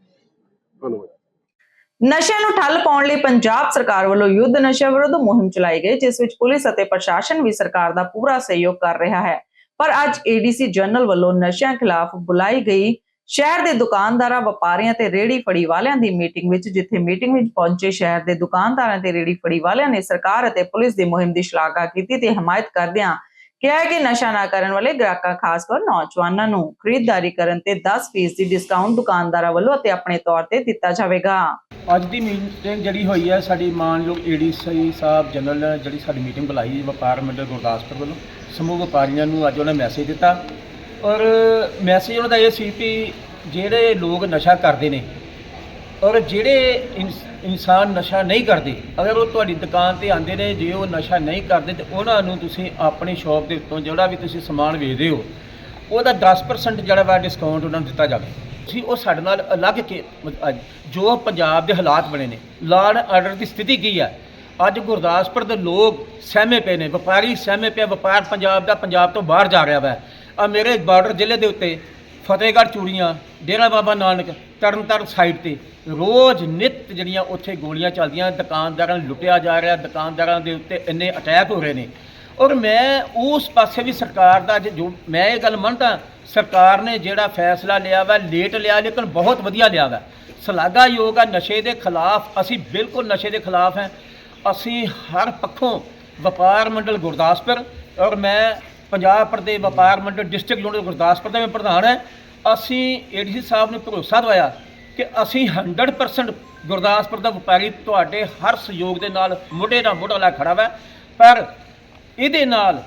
ਧੰਨਵਾਦ। ਨਸ਼ਿਆਂ ਨੂੰ ਠੱਲ ਪਾਉਣ ਲਈ ਪੰਜਾਬ ਸਰਕਾਰ ਵੱਲੋਂ ਯੁੱਧ ਨਸ਼ਾ ਵਿਰੁੱਧ ਮੁਹਿੰਮ ਚਲਾਈ ਗਈ, ਜਿਸ ਵਿੱਚ ਪੁਲਿਸ ਅਤੇ ਪ੍ਰਸ਼ਾਸਨ ਵੀ ਸਰਕਾਰ ਦਾ ਪੂਰਾ ਸਹਿਯੋਗ ਕਰ ਰਿਹਾ ਹੈ। ਪਰ ਅੱਜ ਏਡੀਸੀ ਜਨਰਲ ਵੱਲੋਂ ਨਸ਼ਿਆਂ ਖਿਲਾਫ ਬੁਲਾਈ ਗਈ ਸ਼ਹਿਰ ਦੇ ਦੁਕਾਨਦਾਰਾਂ, ਵਪਾਰੀਆਂ ਤੇ ਰੇੜੀ ਫੜੀ ਵਾਲਿਆਂ ਦੀ ਮੀਟਿੰਗ ਵਿੱਚ, ਜਿੱਥੇ ਮੀਟਿੰਗ ਵਿੱਚ ਪਹੁੰਚੇ ਸ਼ਹਿਰ ਦੇ ਦੁਕਾਨਦਾਰਾਂ ਤੇ ਰੇੜੀ ਫੜੀ ਵਾਲਿਆਂ ਨੇ ਸਰਕਾਰ ਅਤੇ ਪੁਲਿਸ ਦੀ ਮੁਹਿੰਮ ਦੀ ਸ਼ਲਾਘਾ ਕੀਤੀ ਤੇ ਹਮਾਇਤ ਕਰਦਿਆਂ ਕਿਹਾ ਹੈ ਕਿ ਨਸ਼ਾ ਨਾ ਕਰਨ ਵਾਲੇ ਗ੍ਰਾਹਕਾਂ, ਖਾਸ ਕਰ ਨੌਜਵਾਨਾਂ ਨੂੰ ਖਰੀਦਦਾਰੀ ਕਰਨ ਤੇ 10% ਦੀ ਡਿਸਕਾਊਂਟ ਦੁਕਾਨਦਾਰਾਂ ਵੱਲੋਂ ਅਤੇ ਆਪਣੇ ਤੌਰ ਤੇ ਦਿੱਤਾ ਜਾਵੇਗਾ। ਅੱਜ ਦੀ ਮੀਟਿੰਗ ਜਿਹੜੀ ਹੋਈ ਹੈ, ਸਾਡੀ ਮਾਨਯੋਗ ਏਡੀਸੀ ਸਾਹਿਬ ਜਨਰਲ ਨੇ ਜਿਹੜੀ ਸਾਡੀ ਮੀਟਿੰਗ ਬੁਲਾਈ ਵਪਾਰ ਮੰਡਲ ਗੁਰਦਾਸਪੁਰ ਵੱਲੋਂ। ਸਮੂਹ ਵਪਾਰੀਆਂ ਨੂੰ ਅੱਜ ਉਹਨਾਂ ਮੈਸੇਜ ਦਿੱਤਾ। ਔਰ ਮੈਸੇਜ ਉਹਨਾਂ ਦਾ ਇਹ ਸੀ ਕਿ ਜਿਹੜੇ ਲੋਕ ਨਸ਼ਾ ਕਰਦੇ ਨੇ ਔਰ ਜਿਹੜੇ ਇਨਸ- ਇਨਸਾਨ ਨਸ਼ਾ ਨਹੀਂ ਕਰਦੇ, ਅਗਰ ਉਹ ਤੁਹਾਡੀ ਦੁਕਾਨ ਤੇ ਆਉਂਦੇ ਨੇ ਜੇ ਉਹ ਨਸ਼ਾ ਨਹੀਂ ਕਰਦੇ, ਤੇ ਉਹਨਾਂ ਨੂੰ ਤੁਸੀਂ ਆਪਣੀ ਸ਼ਾਪ ਦੇ ਉੱਤੋਂ ਜਿਹੜਾ ਵੀ ਤੁਸੀਂ ਸਮਾਨ ਵੇਚਦੇ ਹੋ, ਉਹਦਾ 10% ਜਿਹੜਾ ਵਾ ਡਿਸਕਾਊਂਟ ਉਹਨਾਂ ਨੂੰ ਦਿੱਤਾ ਜਾਵੇ। ਤੁਸੀਂ ਉਹ ਸਾਡੇ ਨਾਲ ਅਲੱਗ ਕੇ ਅੱਜ ਜੋ ਪੰਜਾਬ ਦੇ ਹਾਲਾਤ ਬਣੇ ਨੇ, ਲਾਅ ਆਰਡਰ ਦੀ ਸਥਿਤੀ ਕੀ ਹੈ ਅੱਜ ਗੁਰਦਾਸਪੁਰ ਦੇ ਲੋਕ ਸਹਿਮੇ ਪਏ ਨੇ, ਵਪਾਰੀ ਸਹਿਮੇ ਪਏ ਵਪਾਰ ਪੰਜਾਬ ਦਾ ਪੰਜਾਬ ਤੋਂ ਬਾਹਰ ਜਾ ਰਿਹਾ ਵਾ। ਆ ਮੇਰੇ ਬਾਰਡਰ ਜ਼ਿਲ੍ਹੇ ਦੇ ਉੱਤੇ ਫਤਿਹਗੜ੍ਹ ਚੂੜੀਆਂ, ਡੇਰਾ ਬਾਬਾ ਨਾਨਕ, ਤਰਨਤਾਰਨ ਸਾਈਡ ਤੇ। ਰੋਜ਼ ਨਿਤ ਜਿਹੜੀਆਂ ਉੱਥੇ ਗੋਲੀਆਂ ਚੱਲਦੀਆਂ, ਦੁਕਾਨਦਾਰਾਂ ਨੂੰ ਲੁੱਟਿਆ ਜਾ ਰਿਹਾ, ਦੁਕਾਨਦਾਰਾਂ ਦੇ ਉੱਤੇ ਇੰਨੇ ਅਟੈਕ ਹੋ ਰਹੇ ਨੇ। ਔਰ ਮੈਂ ਉਸ ਪਾਸੇ ਵੀ ਸਰਕਾਰ ਦਾ ਅੱਜ ਜੋ ਮੈਂ ਇਹ ਗੱਲ ਮੰਨਦਾ, ਸਰਕਾਰ ਨੇ ਜਿਹੜਾ ਫੈਸਲਾ ਲਿਆ ਵਾ ਲੇਟ ਲਿਆ, ਲੇਕਿਨ ਬਹੁਤ ਵਧੀਆ ਲਿਆ ਵਾ। ਸ਼ਲਾਘਾਯੋਗ ਆ, ਨਸ਼ੇ ਦੇ ਖਿਲਾਫ, ਅਸੀਂ ਬਿਲਕੁਲ ਨਸ਼ੇ ਦੇ ਖਿਲਾਫ ਹੈ। ਅਸੀਂ ਹਰ ਪੱਖੋਂ ਵਪਾਰ ਮੰਡਲ ਗੁਰਦਾਸਪੁਰ ਔਰ ਮੈਂ ਪੰਜਾਬ ਪ੍ਰਦੇ ਵਪਾਰ ਮੰਡਲ ਡਿਸਟ੍ਰਿਕਟ ਯੂਨਿਟ ਗੁਰਦਾਸਪੁਰ ਦਾ ਮੈਂ ਪ੍ਰਧਾਨ ਹੈ। ਅਸੀਂ ਏਡੀਸੀ ਸਾਹਿਬ ਨੂੰ ਭਰੋਸਾ ਦਵਾਇਆ ਕਿ ਅਸੀਂ 100% ਗੁਰਦਾਸਪੁਰ ਦਾ ਵਪਾਰੀ ਤੁਹਾਡੇ ਹਰ ਸਹਿਯੋਗ ਦੇ ਨਾਲ ਮੋਢੇ ਦਾ ਮੋਢਾ ਲਾ ਖੜਾ ਵਾ। ਪਰ ਇਹਦੇ ਨਾਲ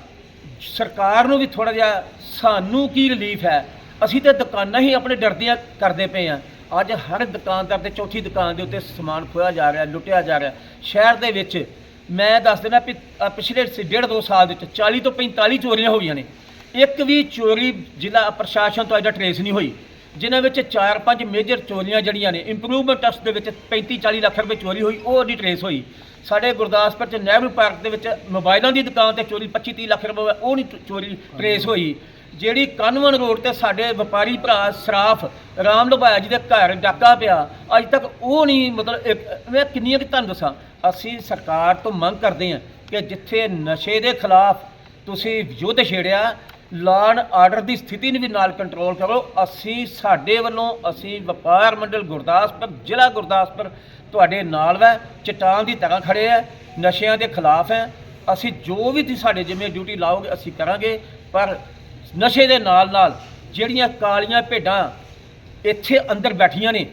ਸਰਕਾਰ ਨੂੰ ਵੀ ਥੋੜਾ ਜਿਹਾ ਸਾਨੂੰ ਕੀ ਰਿਲੀਫ ਹੈ? ਅਸੀਂ ਤਾਂ ਦੁਕਾਨਾਂ ਹੀ ਆਪਣੇ ਡਰਦਿਆਂ ਕਰਦੇ ਪਏ ਆ ਅੱਜ ਹਰ ਦੁਕਾਨਦਾਰ ਤੇ ਚੌਥੀ ਦੁਕਾਨ ਦੇ ਉੱਤੇ ਸਮਾਨ ਖੋਇਆ ਜਾ ਰਿਹਾ, ਲੁੱਟਿਆ ਜਾ ਰਿਹਾ। ਸ਼ਹਿਰ ਦੇ ਵਿੱਚ ਮੈਂ ਦੱਸ ਦੇਣਾ ਵੀ ਪਿਛਲੇ ਡੇਢ ਦੋ ਸਾਲ ਦੇ ਵਿੱਚ 40 ਤੋਂ 45 ਚੋਰੀਆਂ ਹੋਈਆਂ ਨੇ। ਇੱਕ ਵੀ ਚੋਰੀ ਜ਼ਿਲ੍ਹਾ ਪ੍ਰਸ਼ਾਸਨ ਤੋਂ ਅਜਾ ਟਰੇਸ ਨਹੀਂ ਹੋਈ ਜਿਨ੍ਹਾਂ ਵਿੱਚ 4-5 ਮੇਜਰ ਚੋਰੀਆਂ ਜਿਹੜੀਆਂ ਨੇ ਇੰਪਰੂਵਮੈਂਟ ਟਰਸਟ ਦੇ ਵਿੱਚ 35-40 ਲੱਖ ਰੁਪਏ ਚੋਰੀ ਹੋਈ ਉਹ ਨਹੀਂ ਟਰੇਸ ਹੋਈ। ਸਾਡੇ ਗੁਰਦਾਸਪੁਰ ਚ ਨਹਿਰੂ ਪਾਰਕ ਦੇ ਵਿੱਚ ਮੋਬਾਈਲਾਂ ਦੀ ਦੁਕਾਨ ਤੇ ਚੋਰੀ 25-30 ਲੱਖ ਰੁਪਏ ਹੋਇਆ, ਉਹ ਨਹੀਂ ਚੋਰੀ ਟਰੇਸ ਹੋਈ। ਜਿਹੜੀ ਕਨਵਨ ਰੋਡ ਤੇ ਸਾਡੇ ਵਪਾਰੀ ਭਰਾ ਸਰਾਫ ਰਾਮ ਲੁਭਾਇਆ ਜੀ ਦੇ ਘਰ ਡਾਕਾ ਪਿਆ ਅੱਜ ਤੱਕ ਉਹ ਨਹੀਂ ਮਤਲਬ ਮੈਂ ਕਿੰਨੀਆਂ ਕਿ ਤੁਹਾਨੂੰ ਦੱਸਾਂ ਅਸੀਂ ਸਰਕਾਰ ਤੋਂ ਮੰਗ ਕਰਦੇ ਹਾਂ ਕਿ ਜਿੱਥੇ ਨਸ਼ੇ ਦੇ ਖਿਲਾਫ ਤੁਸੀਂ ਯੁੱਧ ਛੇੜਿਆ ਲਾਨ ਆਰਡਰ ਦੀ ਸਥਿਤੀ ਨੂੰ ਵੀ ਨਾਲ ਕੰਟਰੋਲ ਕਰੋ, ਅਸੀਂ ਸਾਡੇ ਵੱਲੋਂ ਅਸੀਂ ਵਪਾਰ ਮੰਡਲ ਗੁਰਦਾਸਪੁਰ, ਜ਼ਿਲ੍ਹਾ ਗੁਰਦਾਸਪੁਰ ਤੁਹਾਡੇ ਨਾਲ ਵੈ, ਚਟਾਨ ਦੀ ਤਰ੍ਹਾਂ ਖੜੇ ਆ ਨਸ਼ਿਆਂ ਦੇ ਖਿਲਾਫ ਹੈ ਅਸੀਂ ਜੋ ਵੀ ਤੁਸੀਂ ਸਾਡੇ ਜਿਵੇਂ ਡਿਊਟੀ ਲਾਓਗੇ ਅਸੀਂ ਕਰਾਂਗੇ, ਪਰ ਨਸ਼ੇ ਦੇ ਨਾਲ ਨਾਲ ਜਿਹੜੀਆਂ ਕਾਲੀਆਂ ਭੇਡਾਂ ਇੱਥੇ ਅੰਦਰ ਬੈਠੀਆਂ ਨੇ,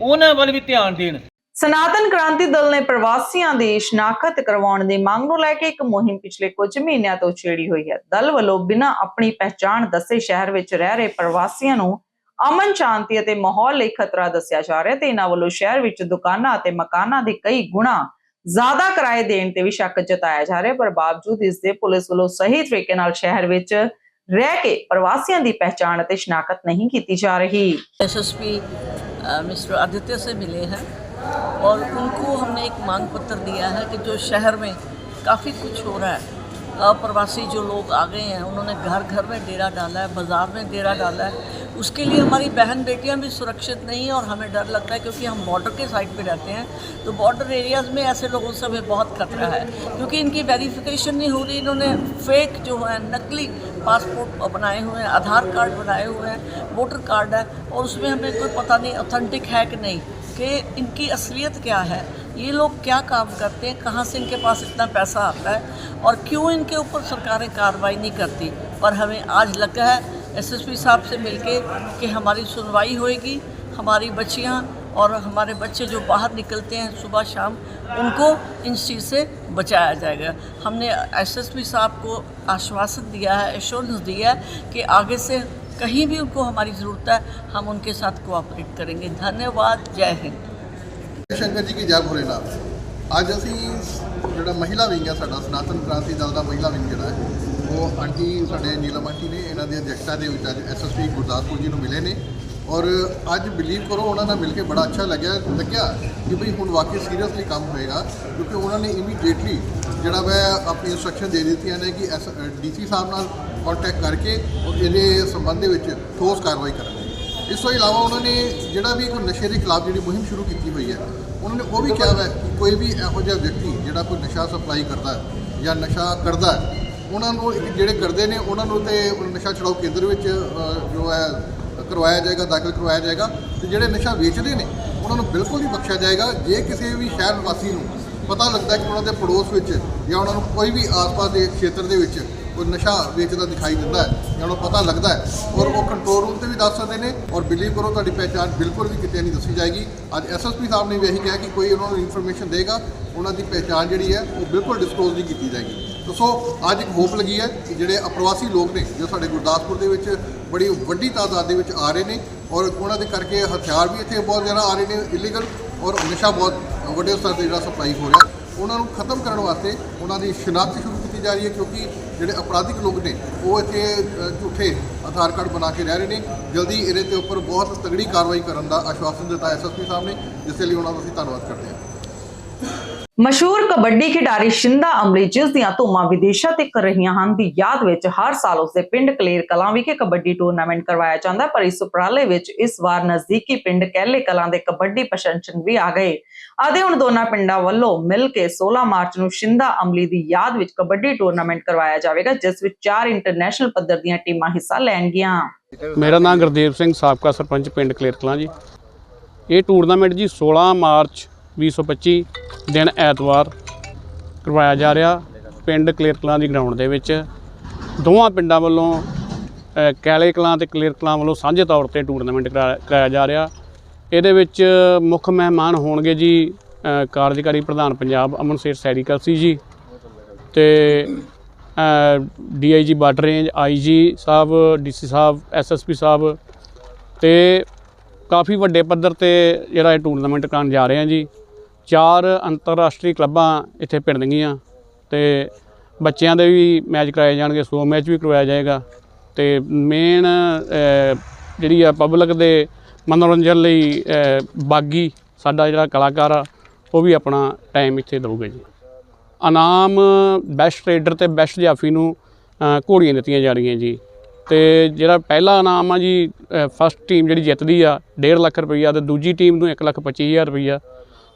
ਉਹਨਾਂ ਵੱਲ ਵੀ ਧਿਆਨ ਦੇਣ। ਸਨਾਤਨ ਕ੍ਰਾਂਤੀ ਦਲ ਨੇ ਪ੍ਰਵਾਸੀਆਂ ਦੀ ਸ਼ਨਾਖਤ ਕਰਵਾਉਣ ਦੀ ਮੰਗ ਨੂੰ ਲੈ ਕੇ ਇੱਕ ਮੁਹਿੰਮ ਪਿਛਲੇ ਕੁਝ ਮਹੀਨਿਆਂ ਤੋਂ ਛੇੜੀ ਹੋਈ ਹੈ। ਦਲ ਵੱਲੋਂ ਬਿਨਾਂ ਆਪਣੀ ਪਛਾਣ ਦੱਸੇ ਸ਼ਹਿਰ ਵਿੱਚ ਰਹਿ ਰਹੇ ਪ੍ਰਵਾਸੀਆਂ ਨੂੰ ਅਮਨ ਸ਼ਾਂਤੀ ਅਤੇ ਮਾਹੌਲ ਲਈ ਖਤਰਾ ਦੱਸਿਆ ਜਾ ਰਿਹਾ ਤੇ ਇਹਨਾਂ ਵੱਲੋਂ ਸ਼ਹਿਰ ਵਿੱਚ ਦੁਕਾਨਾਂ ਅਤੇ ਮਕਾਨਾਂ ਦੇ ਕਈ ਗੁਣਾ ਜ਼ਿਆਦਾ ਕਿਰਾਏ ਦੇਣ ਤੇ ਵੀ ਸ਼ੱਕ ਜਤਾਇਆ ਜਾ ਰਿਹਾ ਪਰ ਬਾਵਜੂਦ ਇਸ ਦੇ ਪੁਲਿਸ ਵੱਲੋਂ ਸਹੀ ਤਰੀਕੇ ਨਾਲ ਸ਼ਹਿਰ ਵਿੱਚ ਰਹਿ ਕੇ ਪ੍ਰਵਾਸੀਆਂ ਦੀ ਪਹਿਚਾਣ ਅਤੇ ਸ਼ਨਾਖਤ ਨਹੀਂ ਕੀਤੀ ਜਾ ਰਹੀ। ਐਸਐਸਪੀ ਮਿਸਟਰ ਅਦਿੱਤਯ ਸੇ ਮਿਲੇ ਹੈ। और उनको हमने एक मांग पत्र दिया है कि जो शहर में काफ़ी कुछ हो रहा है, अप्रवासी जो लोग आ गए हैं, उन्होंने घर घर में डेरा डाला है, बाज़ार में डेरा डाला है। उसके लिए हमारी बहन बेटियाँ भी सुरक्षित नहीं है और हमें डर लगता है क्योंकि हम बॉर्डर के साइड पे रहते हैं तो बॉर्डर एरियाज़ में ऐसे लोगों से हमें बहुत खतरा है, क्योंकि इनकी वेरिफिकेशन नहीं हो रही, इन्होंने फेक जो है, नकली पासपोर्ट बनाए हुए हैं, आधार कार्ड बनाए हुए हैं वोटर कार्ड है, और उसमें हमें कोई पता नहीं ऑथेंटिक है कि नहीं। कि इनकी असलियत क्या है? ये लोग क्या काम करते हैं? कहाँ से इनके पास इतना पैसा आता है? और क्यों इनके ऊपर सरकारें कार्रवाई नहीं करती? पर हमें आज लगा है एसएसपी साहब से मिलके कि हमारी सुनवाई होएगी, हमारी बच्चियाँ और हमारे बच्चे जो बाहर निकलते हैं सुबह शाम, उनको इन चीज़ से बचाया जाएगा। हमने एसएसपी साहब को आश्वासन दिया है एश्योरेंस दिया है कि आगे से कहीं भी उनको हमारी ज़रूरत है हम उनके साथ कोऑपरेट करेंगे धन्यवाद जय हिंद ਸ਼ੰਕਰ ਜੀ ਕੀ ਜੈ ਭੋਲੇਨਾਥ ਅੱਜ ਅਸੀਂ ਜਿਹੜਾ ਮਹਿਲਾ ਵਿੰਗ ਹੈ ਸਾਡਾ ਸਨਾਤਨ ਕ੍ਰਾਂਤੀ ਦਲ ਦਾ ਮਹਿਲਾ ਵਿੰਗ ਜਿਹੜਾ ਹੈ ਉਹ ਆਂਟੀ ਸਾਡੇ ਨੀਲਮ ਆਂਟੀ ਨੇ ਇਹਨਾਂ ਦੀ ਅਧਿਕਸ਼ਤਾ ਦੇ ਵਿੱਚ ਅੱਜ ਐਸਐਸਪੀ ਗੁਰਦਾਸਪੁਰ ਜੀ ਨੂੰ ਮਿਲੇ ਨੇ ਔਰ ਅੱਜ ਬਿਲੀਵ ਕਰੋ ਉਹਨਾਂ ਨਾਲ ਮਿਲ ਕੇ ਬੜਾ ਅੱਛਾ ਲੱਗਿਆ ਲੱਗਿਆ ਕਿ ਭਈ ਹੁਣ ਵਾਕਈ ਸੀਰੀਅਸਲੀ ਕੰਮ ਹੋਏਗਾ ਕਿਉਂਕਿ ਉਹਨਾਂ ਨੇ ਇਮੀਡੀਏਟਲੀ ਜਿਹੜਾ ਵੈ ਆਪਣੀ ਇਨਸਟਰਕਸ਼ਨ ਦੇ ਦਿੱਤੀਆਂ ਨੇ ਕਿ ਡੀਸੀ ਸਾਹਿਬ ਨਾਲ ਕੰਟੈਕਟ ਕਰਕੇ ਔਰ ਇਹਦੇ ਸੰਬੰਧ ਦੇ ਵਿੱਚ ਠੋਸ ਕਾਰਵਾਈ ਕਰਨਗੇ ਇਸ ਤੋਂ ਇਲਾਵਾ ਉਹਨਾਂ ਨੇ ਜਿਹੜਾ ਵੀ ਕੋਈ ਨਸ਼ੇ ਦੇ ਖਿਲਾਫ ਜਿਹੜੀ ਮੁਹਿੰਮ ਸ਼ੁਰੂ ਕੀਤੀ ਹੋਈ ਹੈ, ਉਹਨਾਂ ਨੇ ਉਹ ਵੀ ਕਿਹਾ ਹੈ ਕਿ ਕੋਈ ਵੀ ਇਹੋ ਜਿਹਾ ਵਿਅਕਤੀ ਜਿਹੜਾ ਕੋਈ ਨਸ਼ਾ ਸਪਲਾਈ ਕਰਦਾ ਜਾਂ ਨਸ਼ਾ ਕਰਦਾ, ਉਹਨਾਂ ਨੂੰ ਜਿਹੜੇ ਕਰਦੇ ਨੇ, ਉਹਨਾਂ ਨੂੰ ਤੇ ਨਸ਼ਾ ਛੁਡਾਊ ਕੇਂਦਰ ਵਿੱਚ ਜੋ ਹੈ, ਕਰਵਾਇਆ ਜਾਏਗਾ, ਦਾਖਲ ਕਰਵਾਇਆ ਜਾਏਗਾ ਤੇ ਜਿਹੜੇ ਨਸ਼ਾ ਵੇਚਦੇ ਨੇ, ਉਹਨਾਂ ਨੂੰ ਬਿਲਕੁਲ ਨਹੀਂ ਬਖਸ਼ਿਆ ਜਾਏਗਾ। ਜੇ ਕਿਸੇ ਵੀ ਸ਼ਹਿਰ ਵਾਸੀ ਨੂੰ ਪਤਾ ਲੱਗਦਾ ਕਿ ਉਹਨਾਂ ਦੇ ਪੜੋਸ ਵਿੱਚ ਜਾਂ ਉਹਨਾਂ ਨੂੰ ਕੋਈ ਵੀ ਆਸ-ਪਾਸ ਦੇ ਖੇਤਰ ਦੇ ਵਿੱਚ ਕੋਈ ਨਸ਼ਾ ਵੇਚਦਾ ਦਿਖਾਈ ਦਿੰਦਾ ਹੈ, ਜਾਂ ਉਹਨੂੰ ਪਤਾ ਲੱਗਦਾ ਹੈ, ਔਰ ਉਹ ਕੰਟਰੋਲ ਰੂਮ ਤੇ ਵੀ ਦੱਸ ਸਕਦੇ ਨੇ, ਔਰ ਬਿਲੀਵ ਕਰੋ ਤੁਹਾਡੀ ਪਹਿਚਾਣ ਬਿਲਕੁਲ ਵੀ ਕਿਤੇ ਨਹੀਂ ਦੱਸੀ ਜਾਏਗੀ। ਅੱਜ ਐਸਐਸਪੀ ਸਾਹਿਬ ਨੇ ਵੀ ਇਹੀ ਕਿਹਾ ਕਿ ਕੋਈ ਉਹਨਾਂ ਨੂੰ ਇਨਫੋਰਮੇਸ਼ਨ ਦੇਗਾ, ਉਹਨਾਂ ਦੀ ਪਹਿਚਾਣ ਜਿਹੜੀ ਹੈ, ਉਹ ਬਿਲਕੁਲ ਡਿਸਕਲੋਜ਼ ਨਹੀਂ ਕੀਤੀ ਜਾਏਗੀ। ਤਾਂ ਸੋ, ਅੱਜ ਇੱਕ ਹੋਪ ਲੱਗੀ ਹੈ ਕਿ ਜਿਹੜੇ ਅਪਰਵਾਸੀ ਲੋਕ ਨੇ, ਜੋ ਸਾਡੇ ਗੁਰਦਾਸਪੁਰ ਦੇ ਵਿੱਚ ਬੜੀ ਵੱਡੀ ਤਾਦਾਦ ਦੇ ਵਿੱਚ ਆ ਰਹੇ ਨੇ, ਔਰ ਉਹਨਾਂ ਦੇ ਕਰਕੇ ਹਥਿਆਰ ਵੀ ਇੱਥੇ ਬਹੁਤ ਜ਼ਿਆਦਾ ਆ ਰਹੇ ਨੇ ਇਲੀਗਲ ਔਰ ਨਸ਼ਾ ਬਹੁਤ ਵੱਡੇ ਸਤਰ ਤੇ ਜਿਹੜਾ ਸਪਲਾਈ ਹੋ ਰਿਹਾ, ਉਹਨਾਂ ਨੂੰ ਖਤਮ ਕਰਨ ਵਾਸਤੇ ਉਹਨਾਂ ਦੀ ਸ਼ਨਾਖਤ ਸ਼ੁਰੂ ਜਾ ਰਹੀ ਹੈ ਕਿਉਂਕਿ ਜਿਹੜੇ ਅਪਰਾਧਿਕ ਲੋਕ ਨੇ, ਉਹ ਇੱਥੇ ਝੂਠੇ ਆਧਾਰ ਕਾਰਡ ਬਣਾ ਕੇ ਰਹਿ ਰਹੇ ਨੇ। ਜਲਦੀ ਇਹਦੇ ਤੇ ਉੱਪਰ ਬਹੁਤ ਤਗੜੀ ਕਾਰਵਾਈ ਕਰਨ ਦਾ ਆਸ਼ਵਾਸਨ ਦਿੱਤਾ ਐਸਐਸਪੀ ਸਾਹਿਬ ਨੇ, ਜਿਸ ਲਈ ਉਹਨਾਂ ਦਾ ਅਸੀਂ ਧੰਨਵਾਦ ਕਰਦੇ ਹਾਂ। ਮਸ਼ਹੂਰ ਕਬੱਡੀ ਖਿਡਾਰੀ ਸ਼ਿੰਦਾ ਅਮਲੀ ਜਿਸ ਦੀਆਂ ਧੂਮਾਂ ਵਿਦੇਸ਼ਾਂ ਤੱਕ ਕਰ ਰਹੀਆਂ ਹਨ ਦੀ ਯਾਦ ਵਿੱਚ ਹਰ ਸਾਲ ਉਸਦੇ ਪਿੰਡ ਕਲੇਰ ਕਲਾਂ ਵਿਖੇ ਕਬੱਡੀ ਟੂਰਨਾਮੈਂਟ ਕਰਵਾਇਆ ਜਾਂਦਾ, ਪਰ ਇਸ ਉਪਰਾਲੇ ਵਿੱਚ ਇਸ ਵਾਰ ਨਜ਼ਦੀਕੀ ਪਿੰਡ ਕਹਿਲੇ ਕਲਾਂ ਦੇ ਕਬੱਡੀ ਪ੍ਰਸ਼ੰਸਕ ਵੀ ਆ ਗਏ। ਅਤੇ ਹੁਣ ਦੋਨਾਂ ਪਿੰਡਾਂ ਵੱਲੋਂ ਮਿਲ ਕੇ 16 ਮਾਰਚ ਨੂੰ ਸ਼ਿੰਦਾ ਅਮਲੀ ਦੀ ਯਾਦ ਵਿੱਚ ਕਬੱਡੀ ਟੂਰਨਾਮੈਂਟ ਕਰਵਾਇਆ ਜਾਵੇਗਾ, ਜਿਸ ਵਿੱਚ ਚਾਰ ਇੰਟਰਨੈਸ਼ਨਲ ਪੱਧਰ ਦੀਆਂ ਟੀਮਾਂ ਹਿੱਸਾ ਲੈਣਗੀਆਂ। ਮੇਰਾ ਨਾਮ ਗੁਰਦੇਵ ਸਿੰਘ, ਸਾਬਕਾ ਸਰਪੰਚ ਪਿੰਡ ਕਲੇਰ ਕਲਾਂ ਜੀ। ਇਹ ਟੂਰਨਾਮੈਂਟ ਜੀ 16 ਮਾਰਚ 2025 ਦਿਨ ਐਤਵਾਰ ਕਰਵਾਇਆ ਜਾ ਰਿਹਾ ਪਿੰਡ ਕਲੇਰ ਕਲਾਂ ਦੀ ਗਰਾਊਂਡ ਦੇ ਵਿੱਚ। ਦੋਵਾਂ ਪਿੰਡਾਂ ਵੱਲੋਂ ਕੈਲੇ ਕਲਾਂ ਤੇ ਕਲੇਰ ਕਲਾਂ ਵੱਲੋਂ ਸਾਂਝੇ ਤੌਰ ਤੇ ਟੂਰਨਾਮੈਂਟ ਕਰਾ- ਕਰਾਇਆ ਜਾ ਰਿਹਾ। ਇਹਦੇ ਵਿੱਚ ਮੁੱਖ ਮਹਿਮਾਨ ਹੋਣਗੇ ਜੀ ਕਾਰਜਕਾਰੀ ਪ੍ਰਧਾਨ ਪੰਜਾਬ ਅਮਨ ਸੇਠ ਸੈਰੀਕਲਸੀ ਜੀ ਤੇ DIG border range IG Sahib DC Sahib SSP Sahib ਤੇ ਕਾਫੀ ਵੱਡੇ ਪੱਧਰ ਤੇ ਜਿਹੜਾ ਇਹ ਟੂਰਨਾਮੈਂਟ ਕਰਨ ਜਾ ਰਹੇ ਹਾਂ ਜੀ। ਚਾਰ ਅੰਤਰਰਾਸ਼ਟਰੀ ਕਲੱਬਾਂ ਇੱਥੇ ਭਿੜਨਗੀਆਂ ਤੇ ਬੱਚਿਆਂ ਦੇ ਵੀ ਮੈਚ ਕਰਾਏ ਜਾਣਗੇ, ਸੋ ਮੈਚ ਵੀ ਕਰਵਾਇਆ ਜਾਏਗਾ ਤੇ ਮੇਨ ਜਿਹੜੀ ਆ ਪਬਲਿਕ ਦੇ ਮਨੋਰੰਜਨ ਲਈ ਬਾਗੀ ਸਾਡਾ ਜਿਹੜਾ ਕਲਾਕਾਰ ਆ, ਉਹ ਵੀ ਆਪਣਾ ਟਾਈਮ ਇੱਥੇ ਦਊਗਾ ਜੀ। ਇਨਾਮ ਬੈਸਟ ਰੇਡਰ ਤੇ ਬੈਸਟ ਜਾਫੀ ਨੂੰ ਘੋੜੀਆਂ ਦਿੱਤੀਆਂ ਜਾ ਰਹੀਆਂ ਜੀ ਤੇ ਜਿਹੜਾ ਪਹਿਲਾ ਇਨਾਮ ਆ ਜੀ ਫਸਟ ਟੀਮ ਜਿਹੜੀ ਜਿੱਤਦੀ ਆ 1.5 ਲੱਖ ਰੁਪਈਆ ਤੇ ਦੂਜੀ ਟੀਮ ਨੂੰ 1 ਲੱਖ 25000 ਰੁਪਈਆ।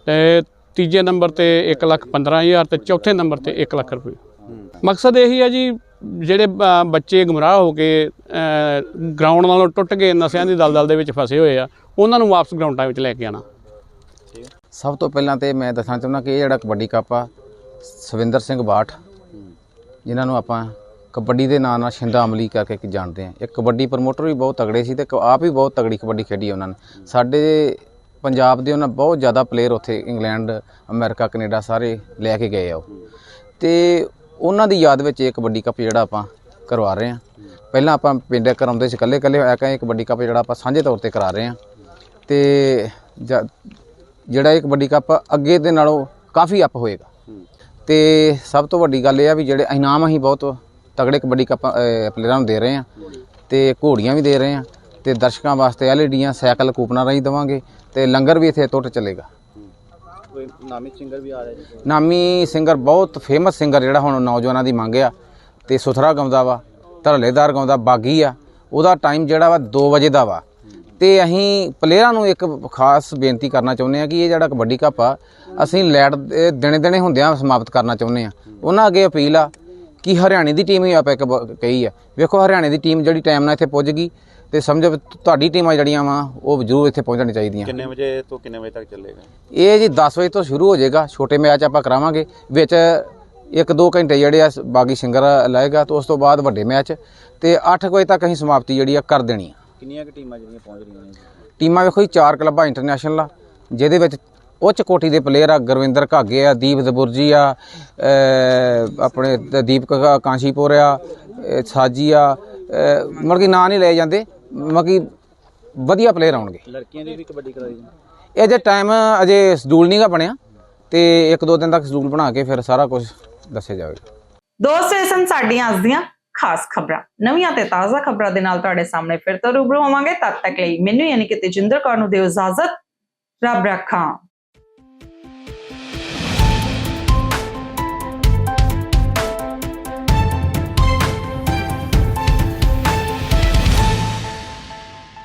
ਤੇ ਤੀਜੇ ਨੰਬਰ ਤੇ 1 ਲੱਖ 15000 ਤੇ ਚੌਥੇ ਨੰਬਰ ਤੇ 1 ਲੱਖ ਰੁਪਏ। ਮਕਸਦ ਇਹੀ ਆ ਜੀ, ਜਿਹੜੇ ਬੱਚੇ ਗੁੰਮਰਾਹ ਹੋ ਕੇ ਗਰਾਊਂਡ ਨਾਲੋਂ ਟੁੱਟ ਕੇ ਨਸ਼ਿਆਂ ਦੀ ਦਲਦਲ ਦੇ ਵਿੱਚ ਫਸੇ ਹੋਏ ਆ, ਉਹਨਾਂ ਨੂੰ ਵਾਪਸ ਗਰਾਊਂਡਾਂ ਵਿੱਚ ਲੈ ਕੇ ਆਣਾ ਸਭ ਤੋਂ ਪਹਿਲਾਂ ਤੇ ਮੈਂ ਦੱਸਣਾ ਚਾਹੁੰਦਾ ਕਿ ਇਹ ਜਿਹੜਾ ਕਬੱਡੀ ਕੱਪ ਆ, ਸਵਿੰਦਰ ਸਿੰਘ ਬਾਠ, ਜਿਨ੍ਹਾਂ ਨੂੰ ਆਪਾਂ ਕਬੱਡੀ ਦੇ ਨਾਂ ਨਾਲ ਸ਼ਿੰਦਾ ਅਮਲੀ ਕਰਕੇ ਜਾਣਦੇ ਆ। ਇਹ ਕਬੱਡੀ ਪ੍ਰਮੋਟਰ ਵੀ ਬਹੁਤ ਤਗੜੇ ਸੀ ਤੇ ਆਪ ਵੀ ਬਹੁਤ ਤਗੜੀ ਕਬੱਡੀ ਖੇਡੀ ਉਹਨਾਂ ਨੇ। ਸਾਡੇ ਪੰਜਾਬ ਦੇ ਉਹਨਾਂ ਬਹੁਤ ਜ਼ਿਆਦਾ ਪਲੇਅਰ ਉੱਥੇ ਇੰਗਲੈਂਡ, ਅਮਰੀਕਾ, ਕੈਨੇਡਾ ਸਾਰੇ ਲੈ ਕੇ ਗਏ ਆ ਉਹ। ਤੇ ਉਹਨਾਂ ਦੀ ਯਾਦ ਵਿੱਚ ਇਹ ਕਬੱਡੀ ਕੱਪ ਜਿਹੜਾ ਆਪਾਂ ਕਰਵਾ ਰਹੇ ਆ ਪਹਿਲਾਂ ਆਪਾਂ ਪਿੰਡ ਕਰਾਉਂਦੇ ਸੀ ਇਕੱਲੇ ਇਕੱਲੇ ਹੋਇਆ ਕਿ ਕਬੱਡੀ ਕੱਪ ਜਿਹੜਾ ਆਪਾਂ ਸਾਂਝੇ ਤੌਰ ਤੇ ਕਰਾ ਰਹੇ ਆ ਤੇ ਜਿਹੜਾ ਇਹ ਕਬੱਡੀ ਕੱਪ ਅੱਗੇ ਦੇ ਨਾਲੋਂ ਕਾਫੀ ਅਪ ਹੋਏਗਾ। ਤੇ ਸਭ ਤੋਂ ਵੱਡੀ ਗੱਲ ਇਹ ਆ ਵੀ ਜਿਹੜੇ ਇਨਾਮ ਅਸੀਂ ਬਹੁਤ ਤਗੜੇ ਕਬੱਡੀ ਕੱਪ ਪਲੇਅਰਾਂ ਨੂੰ ਦੇ ਰਹੇ ਆ ਤੇ ਘੋੜੀਆਂ ਵੀ ਦੇ ਰਹੇ ਆ ਤੇ ਦਰਸ਼ਕਾਂ ਵਾਸਤੇ ਐਲਈਡੀਆਂ ਸਾਈਕਲ ਕੂਪਨਾਂ ਰਾਹੀਂ ਦੇਵਾਂਗੇ ਤੇ ਲੰਗਰ ਵੀ ਇੱਥੇ ਟੁੱਟ ਚੱਲੇਗਾ। ਨਾਮੀ ਸਿੰਗਰ ਬਹੁਤ ਫੇਮਸ ਸਿੰਗਰ ਜਿਹੜਾ ਹੁਣ ਨੌਜਵਾਨਾਂ ਦੀ ਮੰਗ ਆ ਤੇ ਸੁਥਰਾ ਗਾਉਂਦਾ ਵਾ ਧਰਲੇਦਾਰ ਗਾਉਂਦਾ ਬਾਗੀ ਆ ਉਹਦਾ ਟਾਈਮ ਜਿਹੜਾ ਵਾ 2 ਵਜੇ ਦਾ ਵਾ। ਤੇ ਅਸੀਂ ਪਲੇਅਰਾਂ ਨੂੰ ਇੱਕ ਖਾਸ ਬੇਨਤੀ ਕਰਨਾ ਚਾਹੁੰਦੇ ਆ ਕਿ ਇਹ ਜਿਹੜਾ ਕਬੱਡੀ ਕੱਪ ਆ ਅਸੀਂ ਲੈਟ ਦਿਨੇ ਦਿਨੇ ਹੁੰਦਿਆਂ ਸਮਾਪਤ ਕਰਨਾ ਚਾਹੁੰਦੇ ਆ। ਉਹਨਾਂ ਅੱਗੇ ਅਪੀਲ ਆ ਕਿ ਹਰਿਆਣੇ ਦੀ ਟੀਮ ਹੀ ਆਪਾਂ ਇੱਕ ਕਹੀ ਆ ਵੇਖੋ ਹਰਿਆਣੇ ਦੀ ਟੀਮ ਜਿਹੜੀ ਟਾਈਮ ਨਾਲ ਇੱਥੇ ਪੁੱਜ ਗਈ ਤੇ ਸਮਝੋ ਵੀ ਤੁਹਾਡੀ ਟੀਮਾਂ ਜਿਹੜੀਆਂ ਵਾ ਉਹ ਜ਼ਰੂਰ ਇੱਥੇ ਪਹੁੰਚਣੀ ਚਾਹੀਦੀਆਂ। ਕਿੰਨੇ ਵਜੇ ਤੋਂ ਕਿੰਨੇ ਵਜੇ ਤੱਕ ਚੱਲੇਗਾ? ਇਹ ਜੀ 10 ਵਜੇ ਤੋਂ ਸ਼ੁਰੂ ਹੋ ਜਾਏਗਾ ਛੋਟੇ ਮੈਚ ਆਪਾਂ ਕਰਾਵਾਂਗੇ ਵਿੱਚ 1-2 ਘੰਟੇ ਜਿਹੜੇ ਆ ਬਾਗੀ ਸਿੰਗਰ ਲਾਏਗਾ ਤੇ ਉਸ ਤੋਂ ਬਾਅਦ ਵੱਡੇ ਮੈਚ ਤੇ 8 ਵਜੇ ਤੱਕ ਅਸੀਂ ਸਮਾਪਤੀ ਜਿਹੜੀ ਆ ਕਰ ਦੇਣੀ ਆ। ਕਿੰਨੀਆਂ ਕਿ ਟੀਮਾਂ ਜਿਹੜੀਆਂ ਪਹੁੰਚ ਰਹੀਆਂ ਨੇ? ਟੀਮਾਂ ਵੇਖੋ ਜੀ ਚਾਰ ਕਲੱਬਾਂ ਇੰਟਰਨੈਸ਼ਨਲ ਆ ਜਿਹਦੇ ਵਿੱਚ ਉੱਚ ਕੋਟੀ ਦੇ ਪਲੇਅਰ ਆ ਗੁਰਵਿੰਦਰ ਘਾਗੇ ਆ ਦੀਪ ਦਬੁਰਜੀ ਆ ਆਪਣੇ ਦ- ਦੀਪਕ ਕਾ- ਕਾਂਸ਼ੀਪੁਰ ਆ ਸਾਜੀ ਆ ਮਤਲਬ ਕਿ ਨਾਂ ਨਹੀਂ ਲਏ ਜਾਂਦੇ। ਮਤਲਬ ਕਿ ਵਧੀਆ ਪਲੇਅਰ ਆਉਣਗੇ। ਲੜਕੀਆਂ ਦੀ ਵੀ ਕਬੱਡੀ ਕਰਾਈ ਇਹ ਜੇ ਟਾਈਮ ਅਜੇ ਸ਼ਡਿਊਲ ਨਹੀਂਗਾ ਬਣਿਆ ਤੇ ਇੱਕ ਦੋ ਦਿਨ ਤੱਕ ਸ਼ਡਿਊਲ ਬਣਾ ਕੇ ਫਿਰ ਸਾਰਾ ਕੁਝ ਦੱਸਿਆ ਜਾਵੇਗਾ। ਦੋਸਤੋ ਇਹ ਸਨ ਸਾਡੀਆਂ ਅੱਜ ਦੀਆਂ ਖਾਸ ਖਬਰਾਂ। ਨਵੀਆਂ ਤੇ ਤਾਜ਼ਾ ਖਬਰਾਂ ਦੇ ਨਾਲ ਤੁਹਾਡੇ ਸਾਹਮਣੇ ਫਿਰ ਤੋਂ ਰੂਬਰੂ ਹੋਵਾਂਗੇ। ਤਦ ਤੱਕ ਲਈ ਮੈਨੂੰ ਯਾਨੀ ਕਿ ਤੇਜਿੰਦਰ ਕੌਰ ਨੂੰ ਦਿਓ ਇਜਾਜ਼ਤ। ਰੱਬ ਰੱਖਾਂ।